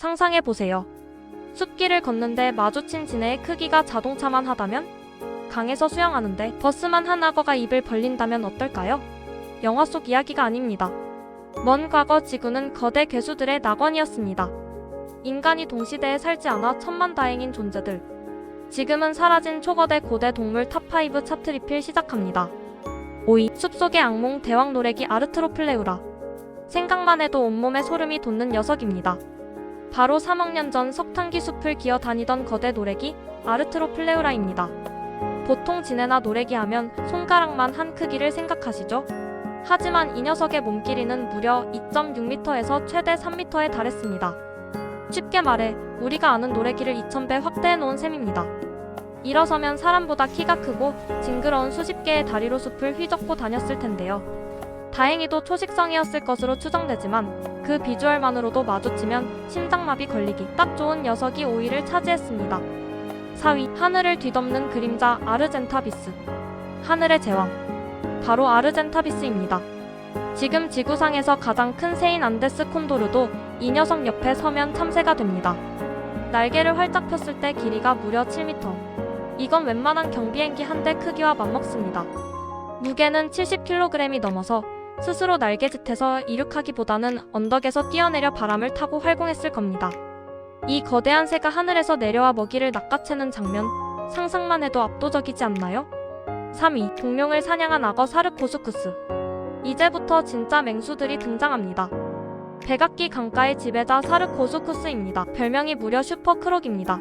상상해 보세요. 숲길을 걷는데 마주친 지네의 크기가 자동차만 하다면? 강에서 수영하는데 버스만 한 악어가 입을 벌린다면 어떨까요? 영화 속 이야기가 아닙니다. 먼 과거 지구는 거대 괴수들의 낙원이었습니다. 인간이 동시대에 살지 않아 천만다행인 존재들. 지금은 사라진 초거대 고대 동물 탑5 차트 리필 시작합니다. 5위 숲속의 악몽 대왕 노래기 아르트로플레우라. 생각만 해도 온몸에 소름이 돋는 녀석입니다. 바로 3억 년 전 석탄기 숲을 기어 다니던 거대 노래기 아르트로플레우라입니다. 보통 지네나 노래기 하면 손가락만 한 크기를 생각하시죠? 하지만 이 녀석의 몸 길이는 무려 2.6m에서 최대 3m에 달했습니다. 쉽게 말해 우리가 아는 노래기를 2000배 확대해 놓은 셈입니다. 일어서면 사람보다 키가 크고 징그러운 수십 개의 다리로 숲을 휘젓고 다녔을 텐데요. 다행히도 초식성이었을 것으로 추정되지만 그 비주얼만으로도 마주치면 심장마비 걸리기 딱 좋은 녀석이 5위를 차지했습니다. 4위 하늘을 뒤덮는 그림자 아르젠타비스 하늘의 제왕 바로 아르젠타비스입니다. 지금 지구상에서 가장 큰 새인 안데스 콘도르도 이 녀석 옆에 서면 참새가 됩니다. 날개를 활짝 폈을 때 길이가 무려 7m. 이건 웬만한 경비행기 한 대 크기와 맞먹습니다. 무게는 70kg이 넘어서 스스로 날개짓해서 이륙하기보다는 언덕에서 뛰어내려 바람을 타고 활공했을 겁니다. 이 거대한 새가 하늘에서 내려와 먹이를 낚아채는 장면 상상만 해도 압도적이지 않나요? 3위 공룡을 사냥한 악어 사르코스쿠스 이제부터 진짜 맹수들이 등장합니다. 백악기 강가의 지배자 사르코스쿠스입니다. 별명이 무려 슈퍼크록입니다.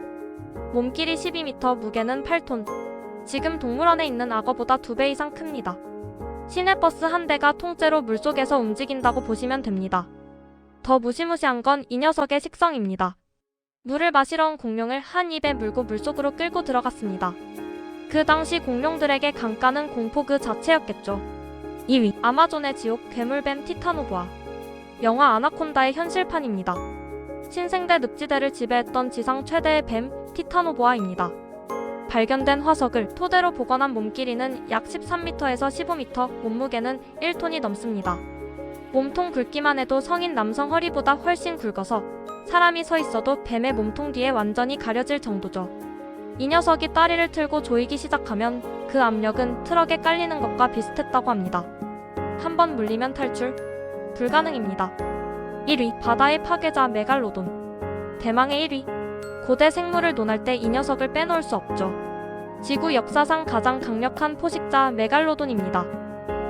몸길이 12m, 무게는 8톤. 지금 동물원에 있는 악어보다 2배 이상 큽니다. 시내버스 한 대가 통째로 물속에서 움직인다고 보시면 됩니다. 더 무시무시한 건 이 녀석의 식성입니다. 물을 마시러 온 공룡을 한 입에 물고 물속으로 끌고 들어갔습니다. 그 당시 공룡들에게 강가는 공포 그 자체였겠죠. 2위 아마존의 지옥 괴물뱀 티타노보아 영화 아나콘다의 현실판입니다. 신생대 늪지대를 지배했던 지상 최대의 뱀 티타노보아입니다. 발견된 화석을 토대로 복원한 몸 길이는 약 13m에서 15m, 몸무게는 1톤이 넘습니다. 몸통 굵기만 해도 성인 남성 허리보다 훨씬 굵어서 사람이 서 있어도 뱀의 몸통 뒤에 완전히 가려질 정도죠. 이 녀석이 다리를 틀고 조이기 시작하면 그 압력은 트럭에 깔리는 것과 비슷했다고 합니다. 한번 물리면 탈출 불가능입니다. 1위 바다의 파괴자 메갈로돈 대망의 1위 고대 생물을 논할 때 이 녀석을 빼놓을 수 없죠. 지구 역사상 가장 강력한 포식자 메갈로돈입니다.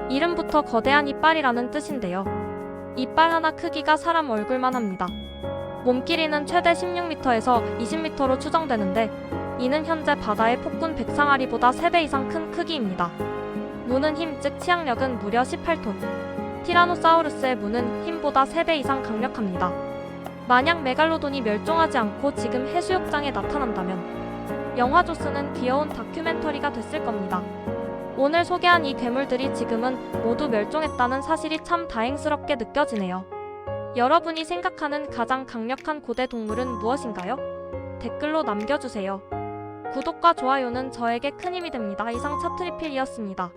이름부터 거대한 이빨이라는 뜻인데요. 이빨 하나 크기가 사람 얼굴만 합니다. 몸 길이는 최대 16m에서 20m로 추정되는데 이는 현재 바다의 폭군 백상아리보다 3배 이상 큰 크기입니다. 무는 힘, 즉 치악력은 무려 18톤. 티라노사우루스의 무는 힘보다 3배 이상 강력합니다. 만약 메갈로돈이 멸종하지 않고 지금 해수욕장에 나타난다면 영화 조스는 귀여운 다큐멘터리가 됐을 겁니다. 오늘 소개한 이 괴물들이 지금은 모두 멸종했다는 사실이 참 다행스럽게 느껴지네요. 여러분이 생각하는 가장 강력한 고대 동물은 무엇인가요? 댓글로 남겨주세요. 구독과 좋아요는 저에게 큰 힘이 됩니다. 이상 차트리필이었습니다.